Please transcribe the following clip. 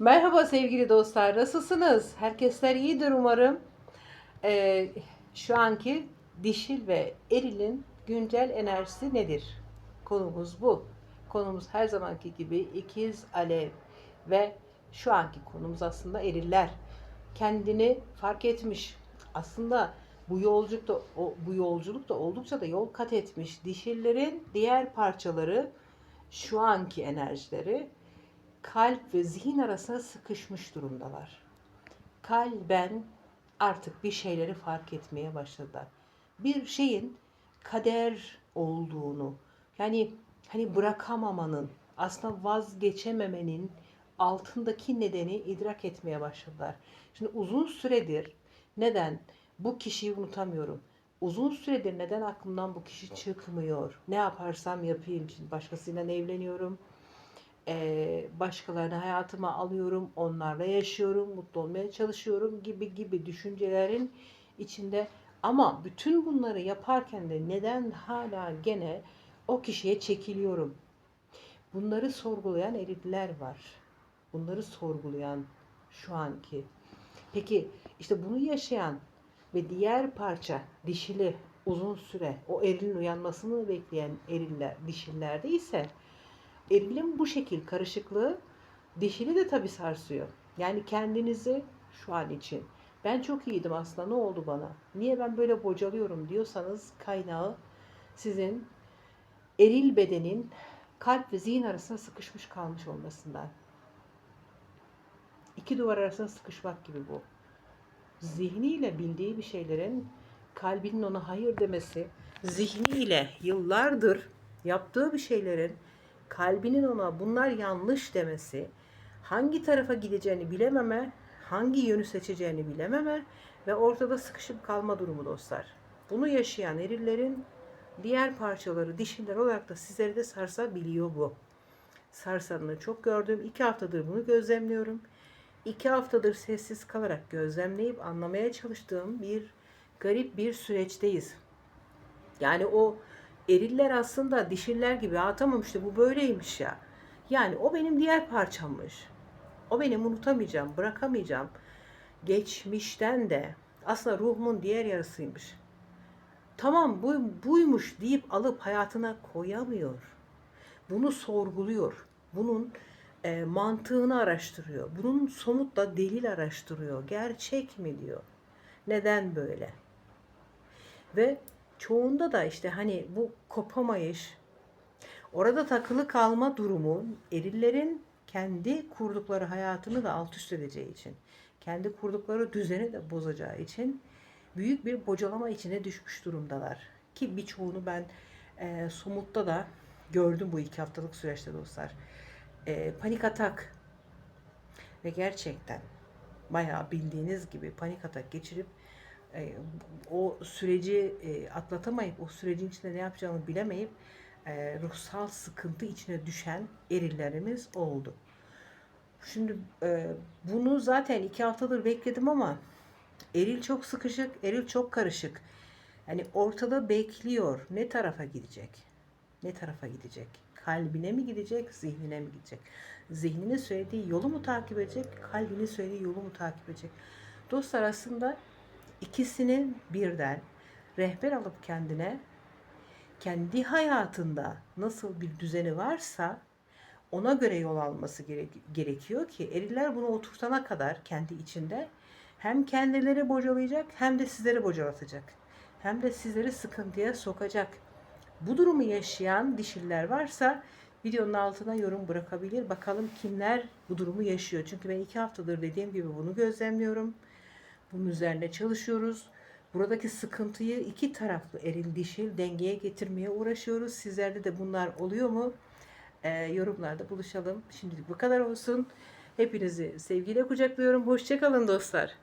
Merhaba sevgili dostlar, nasılsınız? Herkesler iyidir umarım. Ee, şu anki dişil ve erilin güncel enerjisi nedir? Konumuz bu. Konumuz her zamanki gibi ikiz alev ve şu anki konumuz aslında eriller. Kendini fark etmiş. Aslında bu yolculukta bu yolculukta oldukça da yol kat etmiş. Dişillerin diğer parçaları şu anki enerjileri kalp ve zihin arasına sıkışmış durumdalar. Kalben artık bir şeyleri fark etmeye başladılar. Bir şeyin kader olduğunu, yani hani bırakamamanın, aslında vazgeçememenin altındaki nedeni idrak etmeye başladılar. Şimdi uzun süredir neden bu kişiyi unutamıyorum? Uzun süredir neden aklımdan bu kişi çıkmıyor? Ne yaparsam yapayım. Şimdi başkasıyla evleniyorum başkalarını hayatıma alıyorum, onlarla yaşıyorum, mutlu olmaya çalışıyorum gibi gibi düşüncelerin içinde ama bütün bunları yaparken de neden hala gene o kişiye çekiliyorum? Bunları sorgulayan erikler var. Bunları sorgulayan şu anki. Peki işte bunu yaşayan ve diğer parça dişili uzun süre o erilin uyanmasını bekleyen eriller, dişillerde ise erilin bu şekil karışıklığı dişili de tabii sarsıyor. Yani kendinizi şu an için ben çok iyiydim aslında ne oldu bana? Niye ben böyle bocalıyorum diyorsanız kaynağı sizin eril bedenin kalp ve zihin arasında sıkışmış kalmış olmasından. İki duvar arasında sıkışmak gibi bu. Zihniyle bildiği bir şeylerin kalbinin ona hayır demesi, zihniyle yıllardır yaptığı bir şeylerin kalbinin ona bunlar yanlış demesi, hangi tarafa gideceğini bilememe, hangi yönü seçeceğini bilememe ve ortada sıkışıp kalma durumu dostlar. Bunu yaşayan erillerin diğer parçaları dişiler olarak da sizleri de sarsabiliyor bu. Sarsanını çok gördüm. İki haftadır bunu gözlemliyorum. İki haftadır sessiz kalarak gözlemleyip anlamaya çalıştığım bir garip bir süreçteyiz. Yani o eriller aslında dişiller gibi ha tamam işte bu böyleymiş ya. Yani o benim diğer parçammış. O benim unutamayacağım, bırakamayacağım. Geçmişten de aslında ruhumun diğer yarısıymış. Tamam bu buymuş deyip alıp hayatına koyamıyor. Bunu sorguluyor. Bunun e, mantığını araştırıyor. Bunun somutla delil araştırıyor. Gerçek mi diyor. Neden böyle? Ve çoğunda da işte hani bu kopamayış, orada takılı kalma durumu erillerin kendi kurdukları hayatını da alt üst edeceği için, kendi kurdukları düzeni de bozacağı için büyük bir bocalama içine düşmüş durumdalar. Ki birçoğunu ben e, somutta da gördüm bu iki haftalık süreçte dostlar. E, panik atak ve gerçekten bayağı bildiğiniz gibi panik atak geçirip e, o süreci e, atlatamayıp o sürecin içinde ne yapacağını bilemeyip e, ruhsal sıkıntı içine düşen erillerimiz oldu. Şimdi e, bunu zaten iki haftadır bekledim ama eril çok sıkışık, eril çok karışık. Yani ortada bekliyor. Ne tarafa gidecek? Ne tarafa gidecek? Kalbine mi gidecek, zihnine mi gidecek? Zihninin söylediği yolu mu takip edecek, kalbinin söylediği yolu mu takip edecek? Dostlar aslında ikisinin birden rehber alıp kendine kendi hayatında nasıl bir düzeni varsa ona göre yol alması gerekiyor ki eriller bunu oturtana kadar kendi içinde hem kendileri bocalayacak hem de sizleri bocalatacak. Hem de sizleri sıkıntıya sokacak. Bu durumu yaşayan dişiller varsa videonun altına yorum bırakabilir. Bakalım kimler bu durumu yaşıyor. Çünkü ben iki haftadır dediğim gibi bunu gözlemliyorum. Bunun üzerine çalışıyoruz. Buradaki sıkıntıyı iki taraflı eril dişil dengeye getirmeye uğraşıyoruz. Sizlerde de bunlar oluyor mu? Ee, yorumlarda buluşalım. Şimdilik bu kadar olsun. Hepinizi sevgiyle kucaklıyorum. Hoşçakalın dostlar.